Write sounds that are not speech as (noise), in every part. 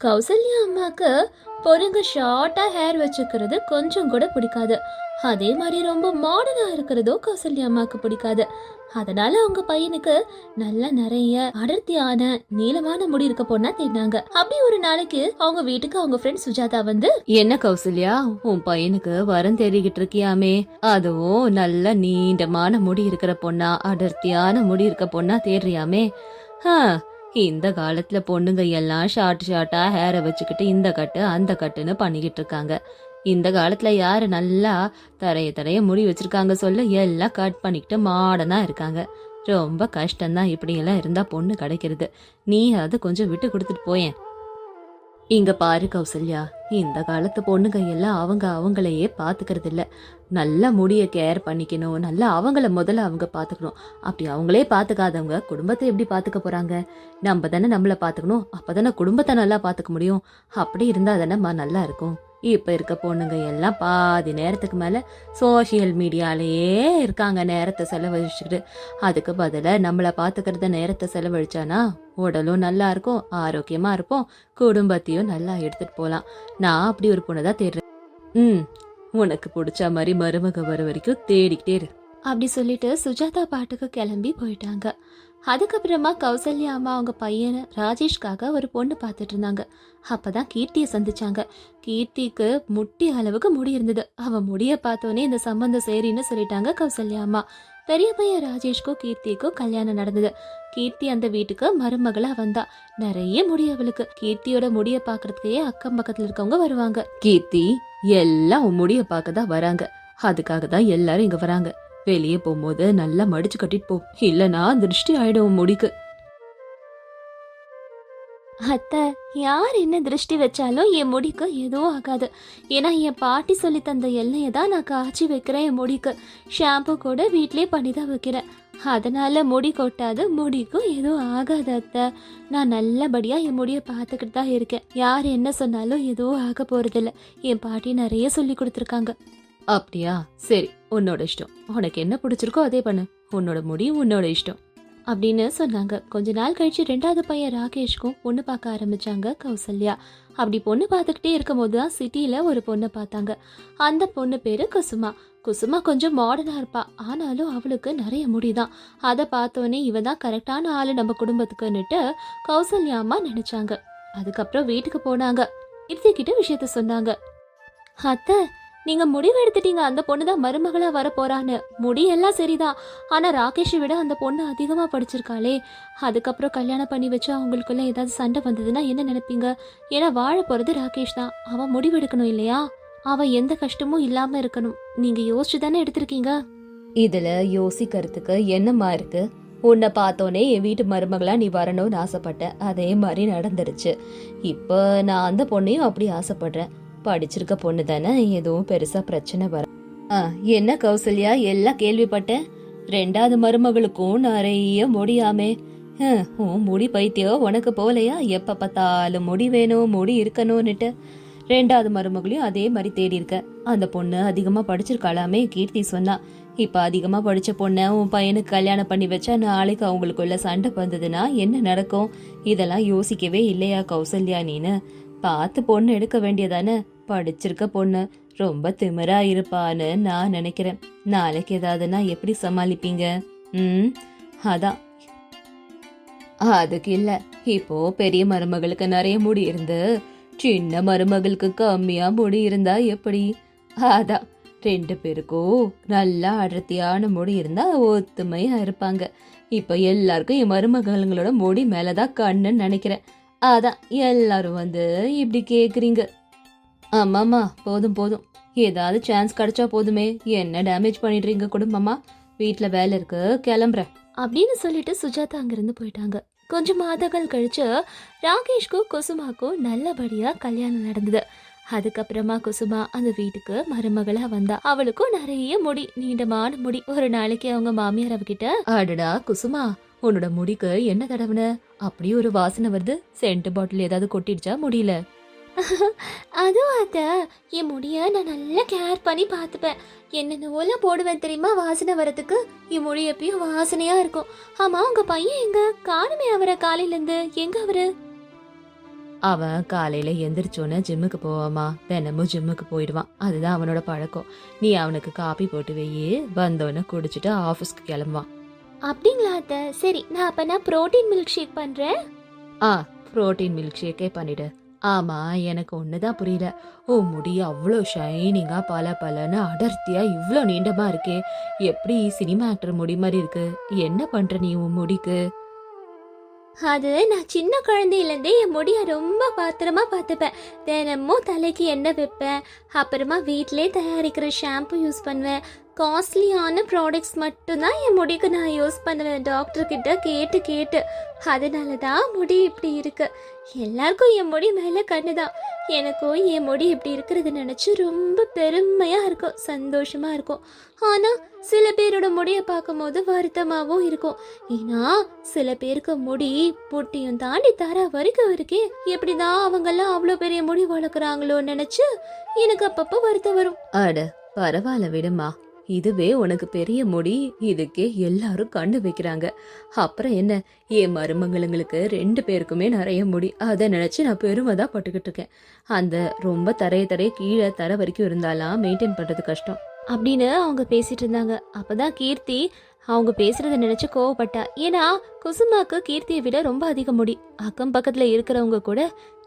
கௌசல்யா அம்மாக்கு பொருங்க ஷார்ட்டா ஹேர் வச்சுக்கிறது கொஞ்சம் கூட பிடிக்காது. அதே மாதிரி ரொம்ப மாடர்னா இருக்கிறதோ கௌசல்யா அம்மாக்கு பிடிக்காது. அதனால அவங்க பையனுக்கு நல்ல நிறைய அடர்த்தியான நீளமான முடி இருக்க பொண்ணா தேடினாங்க. அப்படி ஒரு நாளைக்கு அவங்க வீட்டுக்கு அவங்க ஃப்ரெண்ட் சுஜாதா வந்து என்ன கௌசல்யா உன் பையனுக்கு வரம் தேடிக்கிட்டு இருக்கியாமே? அதுவும் நல்ல நீண்டமான முடி இருக்கிற பொண்ணா அடர்த்தியான முடி இருக்க பொண்ணா தேடுறியாமே? இந்த காலத்துல பொண்ணுங்க எல்லாம் ஷார்ட் ஷார்ட்டா ஹேரை வச்சுக்கிட்டு இந்த கட்டு அந்த கட்டுன்னு பண்ணிக்கிட்டு இருக்காங்க. இந்த காலத்துல யாரு நல்லா தரைய தரைய முடி வச்சிருக்காங்க சொல்ல எல்லாம் கட் பண்ணிக்கிட்டு மாடனா இருக்காங்க. ரொம்ப கஷ்டம்தான் இப்படியெல்லாம் இருந்தா பொண்ணு கிடைக்கிறது. நீ அதை கொஞ்சம் விட்டு கொடுத்துட்டு போயேன். இங்க பாரு கௌசல்யா இந்த காலத்து பொண்ணுங்க எல்லாம் அவங்க அவங்களையே பாத்துக்கிறது இல்ல நல்ல முடிய கேர் பண்ணிக்கணும் நல்லா அவங்கள முதல்ல அவங்க பாத்துக்கணும். அப்படி அவங்களே பாத்துக்காதவங்க குடும்பத்தை எப்படி பாத்துக்க போறாங்க? நம்ம தானே நம்மள பாத்துக்கணும் அப்பதானே குடும்பத்தை நல்லா பாத்துக்க முடியும். அப்படி இருந்தா தானேம்மா நல்லா இருக்கும். இப்போ இருக்க பொண்ணுங்க எல்லாம் பாதி நேரத்துக்கு மேலே சோஷியல் மீடியாலேயே இருக்காங்க நேரத்தை செலவழிச்சுக்கிட்டு. அதுக்கு பதிலாக நம்மளை பார்த்துக்கிறத நேரத்தை செலவழிச்சானா உடலும் நல்லா இருக்கும் ஆரோக்கியமாக இருப்போம் குடும்பத்தையும் நல்லா எடுத்துகிட்டு போகலாம் நான் அப்படி ஒரு பொண்ணை தான் தேடுறேன். ம் உனக்கு பிடிச்ச மாதிரி மருமக வர வரைக்கும் தேடிக்கிட்டே இரு. அப்படி சொல்லிட்டு சுஜாதா பாட்டுக்கு கிளம்பி போயிட்டாங்க. அதுக்கப்புறமா கௌசல்யா அம்மா அவங்க பையனை ராஜேஷ்காக ஒரு பொண்ணு பார்த்துட்டு இருந்தாங்க. அப்பதான் கீர்த்தியை சந்திச்சாங்க. கீர்த்திக்கு முட்டி அளவுக்கு முடி இருந்தது. அவன் முடிய பார்த்தோன்னே இந்த சம்பந்தம் சரின்னு சொல்லிட்டாங்க கௌசல்யா அம்மா. பெரிய பையன் ராஜேஷ்க்கும் கீர்த்திக்கும் கல்யாணம் நடந்தது. கீர்த்தி அந்த வீட்டுக்கு மருமகளா வந்தா. நிறைய முடி அவளுக்கு. கீர்த்தியோட முடிய பாக்குறதுக்கே அக்கம் பக்கத்துல இருக்கவங்க வருவாங்க. கீர்த்தி எல்லாம் உன் முடிய பார்க்க தான் வராங்க. அதுக்காக தான் எல்லாரும் இங்க வராங்க. வெளியே போகும்போது நல்லா மடிச்சு கட்டிட்டு போ. இல்லனா திருஷ்டி ஆயிடும் முடிக்கு. அத்தை யார் என்ன திருஷ்டி வச்சாலும் என் முடிக்கு எதுவும் ஆகாது. ஏன்னா என் பாட்டி சொல்லி தந்த எண்ணெயை தான் நான் காய்ச்சி வைக்கிறேன் என் முடிக்கு. ஷாம்பு கூட வீட்லயே பண்ணி தான் வைக்கிறேன். அதனால முடி கொட்டாது முடிக்கும் எதுவும் ஆகாது அத்தை. நான் நல்லபடியா என் முடியை பார்த்துக்கிட்டு தான் இருக்கேன். யார் என்ன சொன்னாலும் எதுவும் ஆக போறதில்ல. என் பாட்டி நிறைய சொல்லி கொடுத்துருக்காங்க. அப்படியா? சரி உன்னோட இஷ்டம். உனக்கு என்ன பிடிச்சிருக்கோ அதே பண்ணு. உன்னோட முடி உன்னோட இஷ்டம். அப்படின்னு சொன்னாங்க. கொஞ்ச நாள் கழிச்சு ரெண்டாவது பையன் ராகேஷ்க்கும் பொண்ணு பார்க்க ஆரம்பிச்சாங்க கௌசல்யா. அப்படி பொண்ணு பார்த்துக்கிட்டே இருக்கும்போது தான் சிட்டியில ஒரு பொண்ணை பார்த்தாங்க. அந்த பொண்ணு பேரு குசுமா. குசுமா கொஞ்சம் மாடர்னா இருப்பா. ஆனாலும் அவளுக்கு நிறைய முடிதான் அதை பார்த்தோன்னே இவ தான் கரெக்டான ஆளு நம்ம குடும்பத்துக்குன்னுட்டு கௌசல்யா அம்மா நினைச்சாங்க. அதுக்கப்புறம் வீட்டுக்கு போனாங்க. இறுதிக்கிட்ட விஷயத்த சொன்னாங்க. அத்தை நீங்க முடிவு எடுத்துட்டீங்க. அந்த பொண்ணு தான் மருமகளா வர போறான்னு முடி சரிதான். ஆனா ராகேஷை விட அந்த பொண்ணு அதிகமா படிச்சிருக்காளே. அதுக்கப்புறம் கல்யாணம் பண்ணி வச்சு அவங்களுக்குள்ள ஏதாவது சண்டை வந்ததுன்னா என்ன நினைப்பீங்க? ஏன்னா வாழ போறது ராகேஷ் தான். அவன் முடிவெடுக்கணும் இல்லையா? அவன் எந்த கஷ்டமும் இல்லாம இருக்கணும். நீங்க யோசிச்சு தானே எடுத்திருக்கீங்க? இதுல யோசிக்கிறதுக்கு என்னம்மா இருக்கு? உன்னை பார்த்தோன்னே என் வீட்டு மருமகளா நீ வரணும்னு ஆசைப்பட்டேன் அதே மாதிரி நடந்துருச்சு. இப்போ நான் அந்த பொண்ணையும் அப்படி ஆசைப்படுறேன். படிச்சிருக்க பொண்ணு தானே? எதுவும் பெருசா பிரச்சனை வர ஆ, என்ன கௌசல்யா? எல்லாம் கேள்விப்பட்டேன். ரெண்டாவது மருமகளுக்கும் நிறைய முடியாமே. உன் முடி பைத்தியம் உனக்கு போலையா எப்ப பார்த்தாலும் முடி வேணும் முடி இருக்கணும்னுட்டு. ரெண்டாவது மருமகளையும் அதே மாதிரி தேடி இருக்க. அந்த பொண்ணு அதிகமா படிச்சிருக்காளாமே கீர்த்தி சொன்னா. இப்ப அதிகமா படிச்ச பொண்ண உன் பையனுக்கு கல்யாணம் பண்ணி வச்சா நாளைக்கு அவங்களுக்குள்ள சண்டை வந்ததுன்னா என்ன நடக்கும்? இதெல்லாம் யோசிக்கவே இல்லையா கௌசல்யா நீனு? பார்த்து பொண்ணு எடுக்க வேண்டியதானே? படிச்சிருக்க பொண்ணு. ரொம்ப திமிரா இருப்பான்னு நான் நினைக்கிறேன். நாளைக்கு ஏதாவதுன்னா எப்படி சமாளிப்பீங்க? ம் அதான். அதுக்கு இல்ல. இப்போ பெரிய மருமகளுக்கு நிறைய முடி இருந்து சின்ன மருமகளுக்கு கம்மியா முடி இருந்தா எப்படி? அதான். ரெண்டு பேருக்கும் நல்லா அடர்த்தியான முடி இருந்தா ஒத்துமையா இருப்பாங்க. இப்ப எல்லாருக்கும் என் மருமகளுங்களோட முடி மேலதான் கண்ணுன்னு நினைக்கிறேன். அதான். எல்லாரும் வந்து இப்படி கேக்குறீங்க. ஆமாம்மா போதும் போதும். ஏதாவது சான்ஸ் கிடைச்சா போதுமே. என்ன டேமேஜ் பண்ணிடுறீங்க குடும்பமா வீட்டில் வேலை இருக்கு கிளம்புறேன். அப்படின்னு சொல்லிட்டு சுஜாதா அங்கிருந்து போயிட்டாங்க. கொஞ்ச மாதங்கள் கழிச்சு ராகேஷ்க்கும் குசுமாக்கும் நல்லபடியா கல்யாணம் நடந்தது. அதுக்கப்புறமா குசுமா அந்த வீட்டுக்கு மருமகளா வந்தா. அவளுக்கும் நிறைய முடி நீண்டமான முடி. ஒரு நாளைக்கு அவங்க மாமியார் அவகிட்ட அடடா குசுமா உன்னோட முடிக்கு என்ன தடவுன? அப்படி ஒரு வாசனை வருது. சென்ட் பாட்டில் ஏதாவது கொட்டிடுச்சா முடியல? (laughs) அதுவும் அத்த என் முடிய நான் நல்லா கேர் பண்ணி பார்த்துப்பேன். என்னென்னவோலாம் போடுவேன் தெரியுமா வாசனை வரதுக்கு என் முடி எப்பயும் வாசனையா இருக்கும். ஆமா உங்க பையன் எங்க? காணுமே அவரை காலையில இருந்து எங்க அவரு? அவன் காலையில எந்திரிச்சோன்னே ஜிம்முக்கு போவாமா? தினமும் ஜிம்முக்கு போயிடுவான். அதுதான் அவனோட பழக்கம். நீ அவனுக்கு காப்பி போட்டு வையே வந்தோடனே குடிச்சிட்டு ஆஃபீஸ்க்கு கிளம்புவான். அப்படிங்களா அத்தை? சரி நான் அப்ப நான் ப்ரோட்டீன் மில்க் ஷேக் பண்றேன். ஆ புரோட்டீன் மில்க் ஷேக்கே பண்ணிடு. ஆமாம் எனக்கு ஒன்று தான் புரியல. ஓ முடி அவ்வளோ ஷைனிங்காக பல பலன்னு அடர்த்தியாக இவ்வளோ நீண்டமாக இருக்கே. எப்படி சினிமா ஆக்டர் முடி மாதிரி இருக்கு? என்ன பண்ணுற நீ உன் முடிக்கு? அது நான் சின்ன குழந்தையிலேருந்தே என் முடியை ரொம்ப பத்திரமா பார்த்துப்பேன். தினமும் தலைக்கு எண்ணெய் வைப்பேன். அப்புறமா வீட்டிலே தயாரிக்கிற ஷாம்பு யூஸ் பண்ணுவேன். காஸ்ட்லியான ப்ராடக்ட்ஸ் மட்டும்தான் என் முடிக்கு நான் யூஸ் பண்ணுவேன். டாக்டர்கிட்ட கேட்டு கேட்டு அதனால தான் முடி இப்படி இருக்கு. எல்லாருக்கும் என் முடி மேலே கண்ணு தான் எனக்கும் என் முடி இப்படி இருக்கிறத நினச்சி ரொம்ப பெருமையாக இருக்கும். சந்தோஷமாக இருக்கும். ஆனால் சில பேரோட முடியை பார்க்கும்போது வருத்தமாகவும் இருக்கும். ஏன்னா சில பேருக்கு முடி புட்டியும் தாண்டி தர வரைக்கும் இருக்கே. எப்படிதான் அவங்கெல்லாம் அவ்வளோ பெரிய முடி வளர்க்குறாங்களோன்னு நினச்சி எனக்கு அப்பப்போ வருத்தம் வரும். அட பரவாயில்ல விடுமா. இதுவே உனக்கு பெரிய முடி. இதுக்கே எல்லாரும் கண்ணு வைக்கிறாங்க. அப்புறம் என்ன? என் மருமகளுங்களுக்கு ரெண்டு பேருக்குமே நிறைய முடி. அதை நினச்சி நான் பெருமை தான் பட்டுக்கிட்டு இருக்கேன். அந்த ரொம்ப தரைய தரைய கீழே தர வரைக்கும் இருந்தாலாம் மெயின்டைன் பண்ணுறது கஷ்டம். அப்படின்னு அவங்க பேசிட்டு இருந்தாங்க. அப்பதான் கீர்த்தி அவங்க பேசுறத நினைச்சு கோவப்பட்டா. ஏன்னா குசுமாக்கு கீர்த்தியை விட ரொம்ப அதிக முடி. அக்கம் பக்கத்துல இருக்கிறவங்க கூட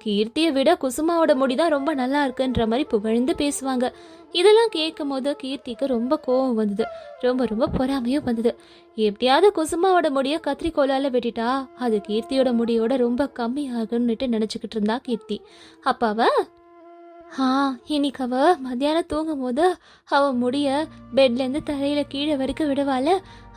கீர்த்தியை விட குசுமாவோட முடி தான் ரொம்ப நல்லா இருக்குன்ற மாதிரி புகழ்ந்து பேசுவாங்க. இதெல்லாம் கேட்கும் போது கீர்த்திக்கு ரொம்ப கோவம் வந்தது. ரொம்ப ரொம்ப பொறாமையும் வந்தது. எப்படியாவது குசுமாவோட முடிய கத்திரிக்கோலால வெட்டிட்டா அது கீர்த்தியோட முடியோட ரொம்ப கம்மி ஆகும்னுட்டு நினைச்சுக்கிட்டு இருந்தா கீர்த்தி. அப்பாவ ஆ இன்னைக்கு அவ மத்தியானம் தூங்கும் போது அவ முடிய பெட்லேருந்து தரையில கீழே வரைக்கும் விடுவாள்?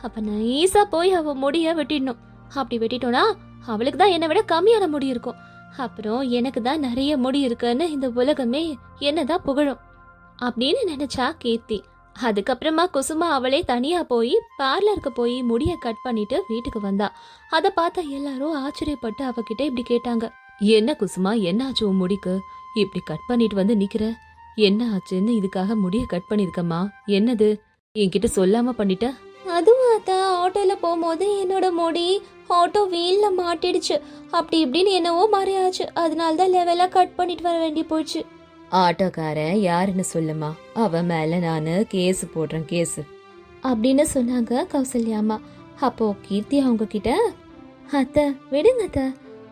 அப்போ நைஸாக போய் அவள் முடியை வெட்டிடணும். அப்படி வெட்டிட்டோன்னா அவளுக்கு தான் என்னை விட கம்மியான முடி இருக்கும். அப்புறம் எனக்கு தான் நிறைய முடி இருக்குன்னு இந்த உலகமே என்னதான் புகழும். அப்படின்னு நினைச்சா கீர்த்தி. அதுக்கப்புறமா குசுமா அவளே தனியா போய் பார்லருக்கு போய் முடிய கட் பண்ணிட்டு வீட்டுக்கு வந்தா. அதை பார்த்த எல்லாரும் ஆச்சரியப்பட்டு அவகிட்ட இப்படி கேட்டாங்க. என்ன குசுமா என்ன ஆச்சு உன் முடிக்கு? இப்படி கட் பண்ணிட்டு வந்து நிக்கிற? என்ன ஆச்சுன்னு இதுக்காக முடிய கட் பண்ணிருக்கம்மா? என்னது? என்கிட்ட சொல்லாம பண்ணிட்ட? அதுவும் அதான் ஆட்டோல போகும்போது என்னோட முடி ஆட்டோ வீல்ல மாட்டிடுச்சு. அப்படி இப்படின்னு என்னவோ மாறியாச்சு அதனால தான் லெவலா கட் பண்ணிட்டு வர வேண்டி போச்சு. ஆட்டோக்காரன் யாருன்னு சொல்லுமா? அவன் மேல நானு கேஸ் போடுறேன் கேஸ். அப்படின்னு சொன்னாங்க கௌசல்யா அம்மா. அப்போ கீர்த்தி அவங்க கிட்ட அத்தை விடுங்க அத்தை.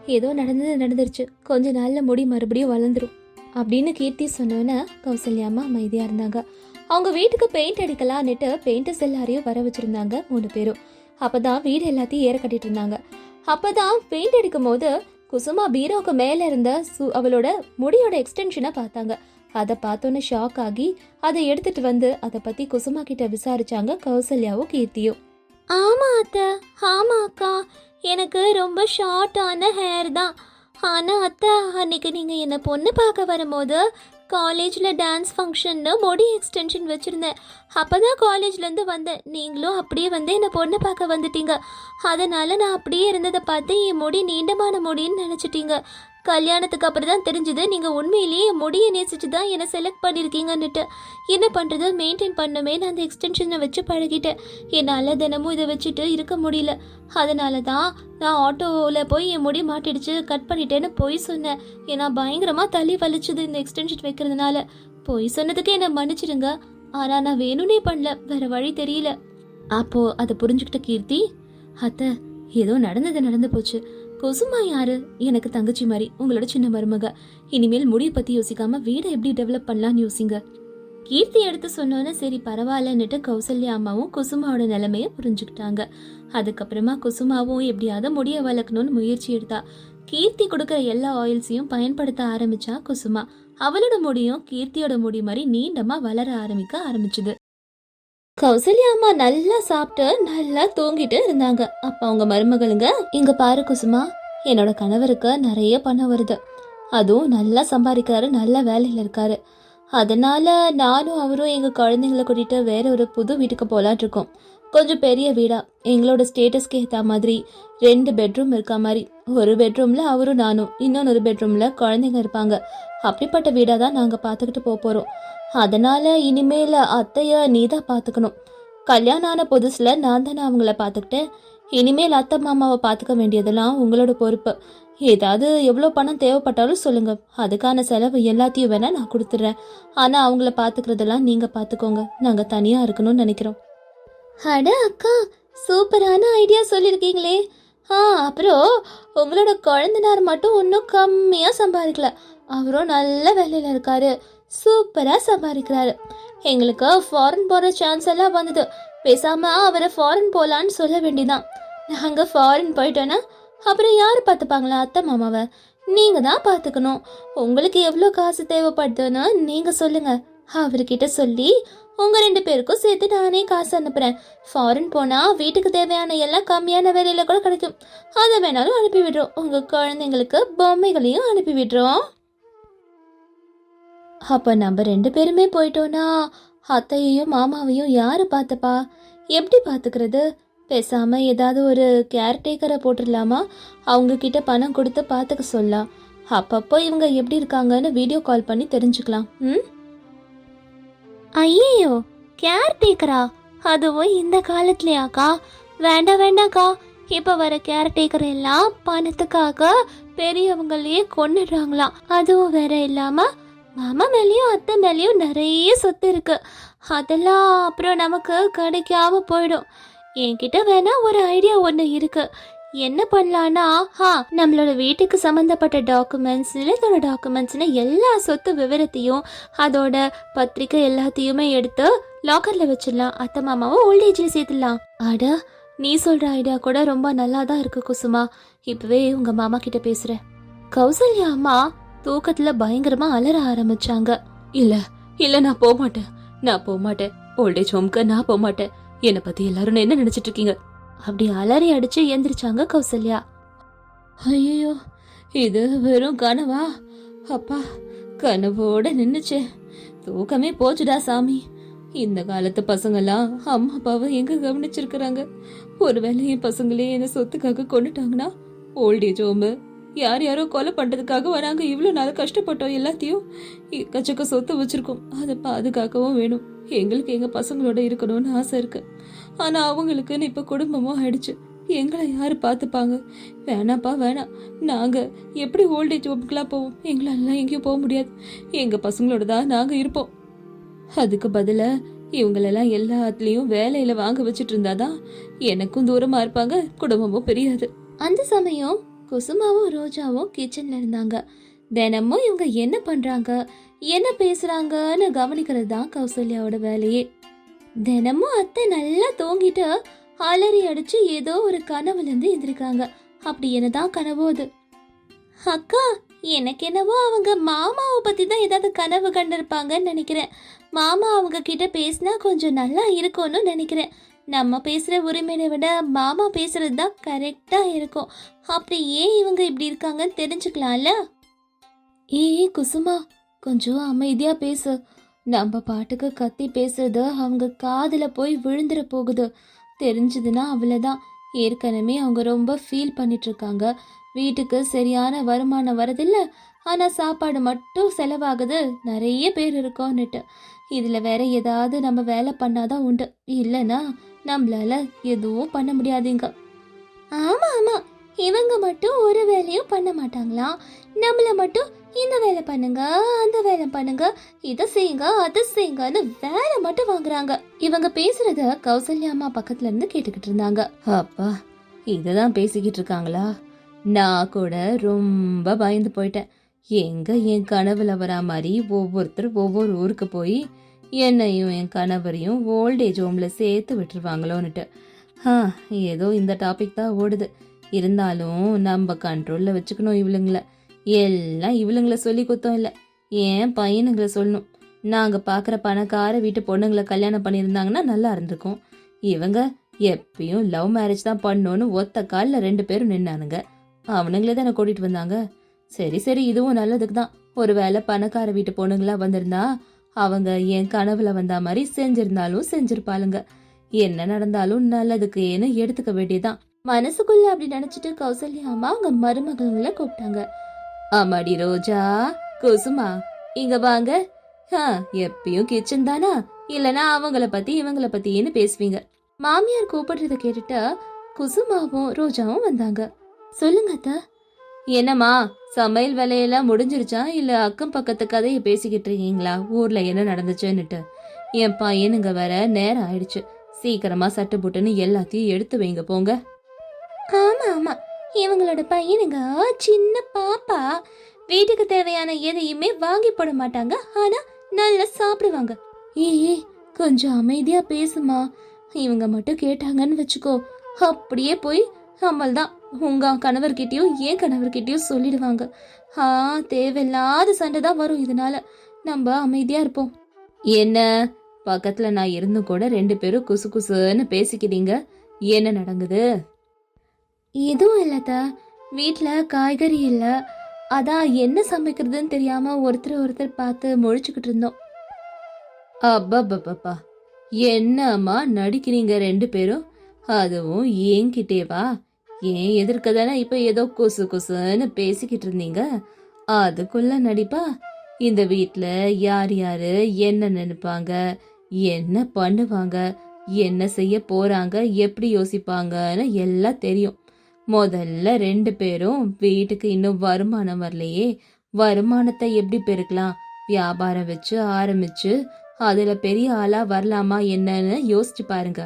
ஏதோ நடந்தது நடந்துருச்சு. கொஞ்ச நாள்ல முடி மறுபடியும் வளர்ந்துரும். அப்படின்னு கீர்த்தி சொன்னோன்னே கௌசல்யா அம்மா அமைதியா இருந்தாங்க. அவங்க வீட்டுக்கு பெயிண்ட் அடிக்கலான்னுட்டு பெயிண்டர்ஸ் எல்லாரையும் வர வச்சிருந்தாங்க மூணு பேரும். அப்பதான் வீடு எல்லாத்தையும் ஏற கட்டிட்டு இருந்தாங்க. அப்பதான் பெயிண்ட் அடிக்கும் போது குசுமா பீரோவுக்கு மேல இருந்த சு- அவளோட முடியோட எக்ஸ்டென்ஷனை பார்த்தாங்க. அதை பார்த்தோன்னே ஷாக் ஆகி அதை எடுத்துட்டு வந்து அதை பத்தி குசுமா கிட்ட விசாரிச்சாங்க கௌசல்யாவும் கீர்த்தியும். ஆமா அத்தை ஆமா அக்கா. எனக்கு ரொம்ப ஷார்ட்டான ஹேர் தான். ஆனா அத்தை அன்னைக்கு நீங்க என்ன பொண்ணு பார்க்க வரும்போது காலேஜில் டான்ஸ் ஃபங்க்ஷன்னு முடி எக்ஸ்டென்ஷன் வச்சுருந்தேன். அப்போ தான் காலேஜ்லேருந்து வந்தேன். நீங்களும் அப்படியே வந்து என்னை பொண்ணு பார்க்க வந்துட்டீங்க. அதனால் நான் அப்படியே இருந்ததை பார்த்து என் முடி நீண்டமான முடின்னு நினச்சிட்டீங்க. கல்யாணத்துக்கு அப்புறம் தான் தெரிஞ்சது. நீங்கள் உண்மையிலேயே முடியை நேசிச்சு தான் என்னை செலக்ட் பண்ணியிருக்கீங்கன்னுட்டு என்ன பண்ணுறது மெயின்டைன் பண்ணுமே. நான் அந்த எக்ஸ்டென்ஷனை வச்சு பழகிட்டேன். என்னால் தினமும் இதை வச்சுட்டு இருக்க முடியல. அதனால தான் நான் ஆட்டோவில் போய் என் முடி மாட்டிடுச்சு கட் பண்ணிட்டேன்னு போய் சொன்னேன். ஏன்னா பயங்கரமாக தள்ளி வலிச்சுது இந்த எக்ஸ்டென்ஷன் வைக்கிறதுனால. போய் சொன்னதுக்கு என்னை மன்னிச்சிடுங்க. ஆனால் நான் வேணும்னே பண்ணல. வேற வழி தெரியல. அப்போது அதை புரிஞ்சுக்கிட்ட கீர்த்தி அத்தை ஏதோ நடந்தது நடந்து போச்சு. குசுமா யாரு? எனக்கு தங்கச்சி மாதிரி உங்களோட சின்ன மருமக. இனிமேல் முடியை பத்தி யோசிக்காம வீடை எப்படி டெவலப் பண்ணலாம்னு யோசிங்க. கீர்த்தி எடுத்து சொன்னோன்னே சரி பரவாயில்லன்னுட்டு கௌசல்யா அம்மாவும் குசுமாவோட நிலைமைய புரிஞ்சுக்கிட்டாங்க. அதுக்கப்புறமா குசுமாவும் எப்படியாவது முடிய வளர்க்கணும்னு முயற்சி எடுத்தா. கீர்த்தி கொடுக்குற எல்லா ஆயில்ஸையும் பயன்படுத்த ஆரம்பிச்சா குசுமா. அவளோட முடியும் கீர்த்தியோட முடி மாதிரி நீண்டமா வளர ஆரம்பிக்க ஆரம்பிச்சுது. கௌசல்யா அம்மா நல்லா சாப்பிட்டு நல்லா தூங்கிட்டு இருந்தாங்க. அப்ப அவங்க மருமகளுங்க இங்க பாரு குசுமா என்னோட கணவருக்கு நிறைய பணம் வருது. அதுவும் நல்லா சம்பாதிக்கிறாரு நல்ல வேலையில இருக்காரு. அதனால நானும் அவரும் எங்க குழந்தைங்களை கூட்டிட்டு வேற ஒரு புது வீட்டுக்கு போலான் இருக்கோம். கொஞ்சம் பெரிய வீடா எங்களோட ஸ்டேட்டஸ்க்கு ஏற்ற மாதிரி ரெண்டு பெட்ரூம் இருக்க மாதிரி. ஒரு பெட்ரூம்ல அவரும் நானும் இன்னொன்று பெட்ரூம்ல குழந்தைங்க இருப்பாங்க. அப்படிப்பட்ட வீடாக தான் நாங்கள் பார்த்துக்கிட்டு போக போகிறோம் அதனால இனிமேல் அத்தைய நீ தான் பார்த்துக்கணும் கல்யாணம் ஆன புதுசில் நான் தானே அவங்கள பார்த்துக்கிட்டேன் இனிமேல் அத்தை மாமாவை பார்த்துக்க வேண்டியதெல்லாம் உங்களோட பொறுப்பு. ஏதாவது எவ்வளோ பணம் தேவைப்பட்டாலும் சொல்லுங்க. அதுக்கான செலவு எல்லாத்தையும் வேணா நான் கொடுத்துட்றேன் ஆனால் அவங்கள பார்த்துக்கிறதெல்லாம் நீங்கள் பார்த்துக்கோங்க நாங்கள் தனியாக இருக்கணும்னு நினைக்கிறோம். அட அக்கா சூப்பரான ஐடியா சொல்லியிருக்கீங்களே ஆ அப்புறம் உங்களோட குழந்தனார் மட்டும் இன்னும் கம்மியாக சம்பாதிக்கல. அவரும் நல்ல வேலையில் இருக்காரு. சூப்பராக சம்பாதிக்கிறாரு. எங்களுக்கு ஃபாரின் போகிற சான்ஸ் எல்லாம் வந்தது. பேசாமல் அவரை ஃபாரின் போகலான்னு சொல்ல வேண்டிதான். நாங்கள் ஃபாரின் போயிட்டோன்னா அப்புறம் யார் பார்த்துப்பாங்களா அத்தை மாமாவை? நீங்கள் தான் பார்த்துக்கணும். உங்களுக்கு எவ்வளோ காசு தேவைப்படுதுன்னு நீங்கள் சொல்லுங்கள் அவர்கிட்ட சொல்லி உங்கள் ரெண்டு பேருக்கும் சேர்த்து நானே காசு அனுப்புகிறேன் ஃபாரின் போனால் வீட்டுக்கு தேவையான எல்லாம் கம்மியான வேலையில் கூட கிடைக்கும். அதை வேணாலும் அனுப்பி விடுறோம் உங்கள் குழந்தைங்களுக்கு பொம்மைகளையும் அனுப்பி விடுறோம் அப்போ நம்ம ரெண்டு பேருமே போயிட்டோன்னா அத்தையையும் மாமாவையும் யார் பார்த்துப்பா? எப்படி பார்த்துக்கிறது? பேசாமல் ஏதாவது ஒரு கேர்டேக்கரை போட்டுடலாமா? அவங்க கிட்ட பணம் கொடுத்து பார்த்துக்க சொல்லலாம். அப்பப்போ இவங்க எப்படி இருக்காங்கன்னு வீடியோ கால் பண்ணி தெரிஞ்சுக்கலாம். ம்? ஐயோ கேர்டேக்கரா அதுவும் இந்த காலத்துலயாக்கா? வேண்டாம் வேண்டாக்கா இப்போ வர கேர்டேக்கர் எல்லாம் பணத்துக்காக பெரியவங்களையே கொண்டுடுறாங்களாம் அதுவும் வேற இல்லாமல் மாமா மேலேயும் அத்தை மேலேயும் நிறைய சொத்து இருக்கு. அதெல்லாம் அப்புறம் நமக்கு கிடைக்காம போயிடும். என்கிட்ட வேணா ஒரு ஐடியா ஒன்று இருக்கு. என்ன பண்ணலான்னா ஹா நம்மளோட வீட்டுக்கு சம்மந்தப்பட்ட டாக்குமெண்ட்ஸ் நிலத்தோட டாக்குமெண்ட்ஸ்னு எல்லா சொத்து விவரத்தையும் அதோட பத்திரிக்கை எல்லாத்தையுமே எடுத்து லாக்கர்ல வச்சிடலாம். அத்தை மாமாவை ஓல்டேஜில் சேர்த்துடலாம். அட நீ சொல்ற ஐடியா கூட ரொம்ப நல்லா தான் இருக்கு குசுமா. இப்பவே உங்க மாமா கிட்ட பேசுறேன். கௌசல்யா அம்மா தூக்கத்துல பயங்கரமா அலற ஆரம்பிச்சாங்க. இல்ல இல்ல நான் போக மாட்டேன் நான் போக மாட்டேன் ஓல்டேஜ் ஹோம்க்கு நான் போக மாட்டேன் என்னை பத்தி எல்லாரும் என்ன நினைச்சிட்டு இருக்கீங்க? அப்படி அலறி அடிச்சு எந்திரிச்சாங்க கௌசல்யா. ஐயோ இது வெறும் கனவா? அப்பா கனவோட நின்னுச்சு. தூக்கமே போச்சுடா சாமி. இந்த காலத்து பசங்கெல்லாம் அம்மா அப்பாவை எங்க கவனிச்சிருக்கிறாங்க? ஒருவேளை என் பசங்களே என்ன சொத்துக்காக கொண்டுட்டாங்கன்னா ஓல்டேஜ் ஹோமு யார் யாரோ கொலை பண்ணுறதுக்காக வராங்க. இவ்வளோ நாள் கஷ்டப்பட்டோம் எல்லாத்தையும். எக்கச்சக்க சொத்து வச்சுருக்கோம். அதை பாதுகாக்கவும் வேணும். எங்களுக்கு எங்கள் பசங்களோட இருக்கணும்னு ஆசை இருக்குது ஆனால் அவங்களுக்குன்னு இப்போ குடும்பமும் ஆயிடுச்சு. எங்களை யார் பார்த்துப்பாங்க வேணாப்பா வேணாம். நாங்கள் எப்படி ஓல்டேஜ் ஹோம்க்குலாம் போவோம்? எங்களாலாம் எங்கேயும் போக முடியாது. எங்கள் பசங்களோட தான் நாங்கள் இருப்போம். அதுக்கு பதிலாக இவங்களெல்லாம் எல்லாத்துலேயும் வேலையில் வாங்க வச்சுட்டு இருந்தாதான் எனக்கும் தூரமாக இருப்பாங்க. குடும்பமும் பெரியாது. அந்த சமயம் குசுமாவும் ரோஜாவும் கிச்சன்ல இருந்தாங்க. தினமும் இவங்க என்ன பண்றாங்க? என்ன பேசுறாங்கன்னு கவனிக்கிறது தான் கௌசல்யாவோட வேலையே. தினமும் அத்தை நல்லா தூங்கிட்டு அலறி அடிச்சு ஏதோ ஒரு கனவுல இருந்து எந்திரிக்காங்க அப்படி என்னதான் கனவோ அது? அக்கா எனக்கு என்னவோ அவங்க மாமாவை பத்தி தான் ஏதாவது கனவு கண்டிருப்பாங்கன்னு நினைக்கிறேன். மாமா அவங்க கிட்ட பேசினா கொஞ்சம் நல்லா இருக்கும்னு நினைக்கிறேன். நம்ம பேசுகிற உரிமையை விட மாமா பேசுகிறது தான் கரெக்டாக இருக்கும். அப்படி ஏன் இவங்க இப்படி இருக்காங்கன்னு தெரிஞ்சுக்கலாம்ல? ஏய் குசுமா கொஞ்சம் அமைதியாக பேசு. நம்ம பாட்டுக்கு கத்தி பேசுறது அவங்க காதில் போய் விழுந்துற போகுது. தெரிஞ்சதுன்னா அவ்வளோதான் ஏற்கனவே அவங்க ரொம்ப ஃபீல் பண்ணிட்டுருக்காங்க வீட்டுக்கு சரியான வருமானம் வரதில்ல. ஆனால் சாப்பாடு மட்டும் செலவாகுது. நிறைய பேர் இருக்கோன்னுட்டு. இதில் வேற ஏதாவது நம்ம வேலை பண்ணாதான் உண்டு. இல்லைன்னா நம்மளால எதுவும் பண்ண முடியாதுங்க. ஆமா ஆமா. இவங்க மட்டும் ஒரு வேலையும் பண்ண மாட்டாங்களா? நம்மள மட்டும் இந்த வேலை பண்ணுங்க அந்த வேலை பண்ணுங்க இதை செய்யுங்க அதை செய்யுங்கன்னு வேலை மட்டும் வாங்குறாங்க. இவங்க பேசுறத கௌசல்யா அம்மா பக்கத்துல இருந்து கேட்டுக்கிட்டு இருந்தாங்க. அப்பா இதுதான் பேசிக்கிட்டு இருக்காங்களா? நான் கூட ரொம்ப பயந்து போயிட்டேன். எங்க என் கனவுல வரா மாதிரி ஒவ்வொருத்தர் ஒவ்வொரு ஊருக்கு போய் என்னையும் என் கணவரையும் ஓல்டேஜ் ஹோமில் சேர்த்து விட்டுருவாங்களோன்னுட்டு. ஆ ஏதோ இந்த டாபிக் தான் ஓடுது. இருந்தாலும் நம்ம கண்ட்ரோலில் வச்சுக்கணும் இவளுங்களை. எல்லாம் இவளுங்களை சொல்லி குத்தம் இல்லை. ஏன் பையனுங்களை சொல்லணும். நாங்கள் பார்க்குற பணக்கார வீட்டு பொண்ணுங்களை கல்யாணம் பண்ணியிருந்தாங்கன்னா நல்லா இருந்திருக்கும். இவங்க எப்பயும் லவ் மேரேஜ் தான் பண்ணோன்னு ஒத்த காலில் ரெண்டு பேரும் நின்னானுங்க. அவனுங்களே தானே கூட்டிகிட்டு வந்தாங்க. சரி சரி இதுவும் நல்லதுக்கு தான். ஒருவேளை பணக்கார வீட்டு பொண்ணுங்களா வந்திருந்தா அவங்க என் கனவுல வந்த மாதிரி செஞ்சிருந்தாலும் செஞ்சிருப்பாளுங்க. என்ன நடந்தாலும் நல்லதுக்கு ஏன்னு எடுத்துக்க வேண்டியதான் மனசுக்குள்ள அப்படி நினைச்சிட்டு கௌசல்யா அம்மா அவங்க மருமகளை கூப்பிட்டாங்க. ஆமாடி ரோஜா குசுமா இங்க வாங்க. ஆ, எப்பயும் கிச்சன் தானா? இல்லனா அவங்கள பத்தி இவங்கள பத்தின்னு பேசுவீங்க. மாமியார் கூப்பிடுறத கேட்டுட்டு குசுமாவும் ரோஜாவும் வந்தாங்க. சொல்லுங்க அத்தா. என்னம்மா சமையல் வேலையெல்லாம் முடிஞ்சிருச்சா? இல்ல அக்கம் பக்கத்து கதையை பேசிக்கிட்டு இருக்கீங்களா? ஊர்ல என்ன நடந்துச்சுன்னுட்டு. என் பையனுங்க வேற நேரம் ஆயிடுச்சு. சீக்கிரமா சட்டு புட்டுன்னு எல்லாத்தையும் எடுத்து வைங்க போங்க. ஆமா ஆமா. இவங்களோட பையனுங்க சின்ன பாப்பா. வீட்டுக்கு தேவையான எதையுமே வாங்கி போட மாட்டாங்க. ஆனா நல்லா சாப்பிடுவாங்க. ஏய் கொஞ்சம் அமைதியா பேசுமா இவங்க மட்டும் கேட்டாங்கன்னு வச்சுக்கோ. அப்படியே போய் நம்மள் உங்கள் கணவர்கிட்டயும் என் கணவர்கிட்டயும் சொல்லிடுவாங்க. ஆ தேவையில்லாத சண்டை தான் வரும் இதனால. நம்ம அமைதியாக இருப்போம். என்ன? பக்கத்தில் நான் இருந்தும் கூட ரெண்டு பேரும் குசு குசுன்னு பேசிக்கிறீங்க என்ன நடங்குது எதுவும் இல்லத்த வீட்டில் காய்கறி இல்லை. அதான் என்ன சமைக்கிறதுன்னு தெரியாமல் ஒருத்தர் ஒருத்தர் பார்த்து முழிச்சுக்கிட்டு இருந்தோம். அப்பப்பப்பா. என்னம்மா நடிக்கிறீங்க ரெண்டு பேரும்? அதுவும் என்கிட்டேவா? ஏன் எதிர்க்க தானே இப்போ ஏதோ கொசு கொசுன்னு பேசிக்கிட்டு இருந்தீங்க? அதுக்குள்ள நடிப்பா இந்த வீட்டில் யார் யாரு என்ன நினைப்பாங்க என்ன பண்ணுவாங்க என்ன செய்ய போறாங்க எப்படி யோசிப்பாங்கன்னு எல்லாம் தெரியும். முதல்ல ரெண்டு பேரும் வீட்டுக்கு இன்னும் வருமானம் வரலையே. வருமானத்தை எப்படி பெருக்கலாம்? வியாபாரம் வச்சு ஆரம்பிச்சு அதுல பெரிய ஆளா வரலாமா என்னன்னு யோசிச்சு பாருங்க.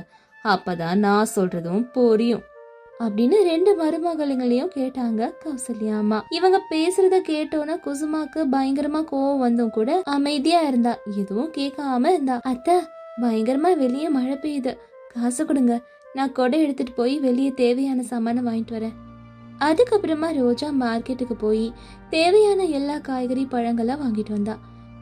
அப்பதான் நான் சொல்றதும் புரியும். அப்படின்னு ரெண்டு மருமகளுங்களையும் கேட்டாங்க கௌசல்யா அம்மா. இவங்க பேசுறத கேட்டோன்னா குசுமாக்கு பயங்கரமா கோவம் வந்தும் கூட அமைதியா இருந்தா. எதுவும் கேட்காம இருந்தா. அத்தை பயங்கரமா வெளியே மழை பெய்யுது. காசு கொடுங்க. நான் கொடை எடுத்துட்டு போய் வெளியே தேவையான சாமானை வாங்கிட்டு வரேன். அதுக்கப்புறமா ரோஜா மார்க்கெட்டுக்கு போய் தேவையான எல்லா காய்கறி பழங்கள்லாம் வாங்கிட்டு வந்தா.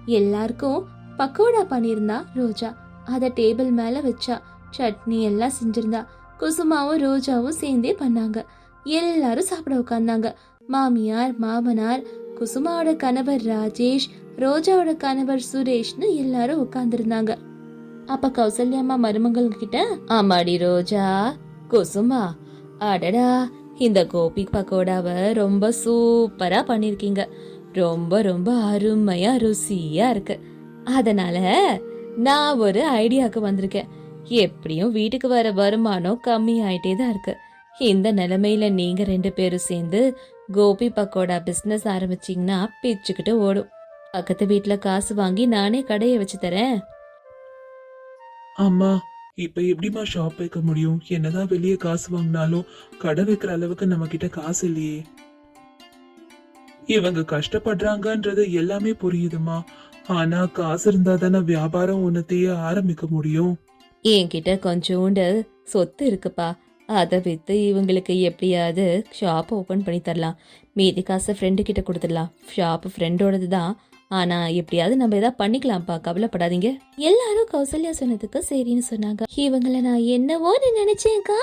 எல்லாருக்கும் பக்கோடா பண்ணியிருந்தா ரோஜா. அதை டேபிள் மேல வச்சா. சட்னி எல்லாம் செஞ்சிருந்தா. குசுமாவும் ரோஜாவும் சேர்ந்தே பண்ணாங்க. எல்லாரும் சாப்பிட உட்காந்தாங்க மாமியார் மாமனார் குசுமாவோட கணவர் ராஜேஷ் ரோஜாவோட கணவர் சுரேஷ்னு எல்லாரும் உட்கார்ந்துருந்தாங்க. அப்ப கௌசல்யம்மா மருமகள் கிட்ட ஆமாடி ரோஜா குசுமா அடடா இந்த கோபி பக்கோடாவை ரொம்ப சூப்பரா பண்ணிருக்கீங்க. ரொம்ப ரொம்ப அருமையா ருசியா இருக்கு. அதனால நான் ஒரு ஐடியாவுக்கு வந்திருக்கேன். எப்படியும் வீட்டுக்கு வர வருமானம் கம்மி ஆயிட்டே தான் இருக்கு. இந்த நிலைமையில நீங்க ரெண்டு பேரும் சேர்ந்து கோபி பக்கோடா பிசினஸ் ஆரம்பிச்சீங்கன்னா பிச்சுக்கிட்டு ஓடும். பக்கத்து வீட்ல காசு வாங்கி நானே கடையை வச்சு தரேன். அம்மா இப்ப எப்படிம்மா ஷாப் வைக்க முடியும்? என்னதான் வெளியே காசு வாங்கினாலும் கடை வைக்கிற அளவுக்கு நம்ம கிட்ட காசு இல்லையே. இவங்க கஷ்டப்படுறாங்கன்றது எல்லாமே புரியுதுமா ஆனா காசு இருந்தா தானே வியாபாரம் உன்னத்தையே ஆரம்பிக்க முடியும். என்கிட்ட கொஞ்சோண்டு சொத்து இருக்குப்பா. அதை விற்று இவங்களுக்கு எப்படியாவது ஷாப் ஓப்பன் பண்ணி தரலாம். மீதி காசை ஃப்ரெண்டு கிட்ட கொடுத்துடலாம். ஷாப் ஃப்ரெண்டோடது தான். ஆனால் எப்படியாவது நம்ம எதாவது பண்ணிக்கலாம்ப்பா. கவலைப்படாதீங்க. எல்லாரும் கௌசல்யா சொன்னதுக்கு சரின்னு சொன்னாங்க. இவங்கள நான் என்னவோன்னு நினைச்சேன்க்கா.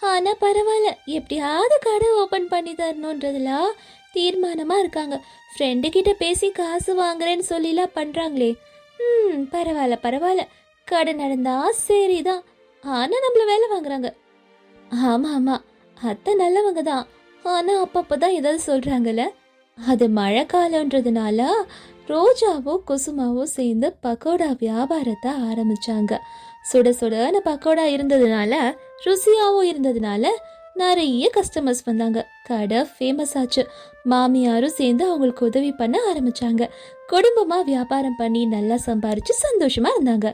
ஆனா பரவாயில்ல. எப்படியாவது கடை ஓபன் பண்ணி தரணுன்றதுல தீர்மானமா இருக்காங்க. ஃப்ரெண்டு கிட்ட பேசி காசு வாங்குறேன்னு சொல்லிலாம் பண்றாங்களே. ம் பரவாயில்ல பரவாயில்ல. கடை நடந்தா சரிதான். ஆனா நம்மள வேலை வாங்குறாங்க. ஆமா ஆமா. அத்தை நல்லவங்க தான். ஆனா அப்பப்பதான் ஏதாவது சொல்றாங்கல்ல? அது மழை காலன்றதுனால ரோஜாவோ குசுமாவோ சேர்ந்து பக்கோடா வியாபாரத்தை ஆரம்பிச்சாங்க. சுட சுடன்னு பக்கோடா இருந்ததுனால ருசியாவும் இருந்ததுனால நிறைய கஸ்டமர்ஸ் வந்தாங்க. கடை ஃபேமஸ் ஆச்சு. மாமியாரும் சேர்ந்து அவங்களுக்கு உதவி பண்ண ஆரம்பிச்சாங்க. குடும்பமா வியாபாரம் பண்ணி நல்லா சம்பாரிச்சு சந்தோஷமா இருந்தாங்க.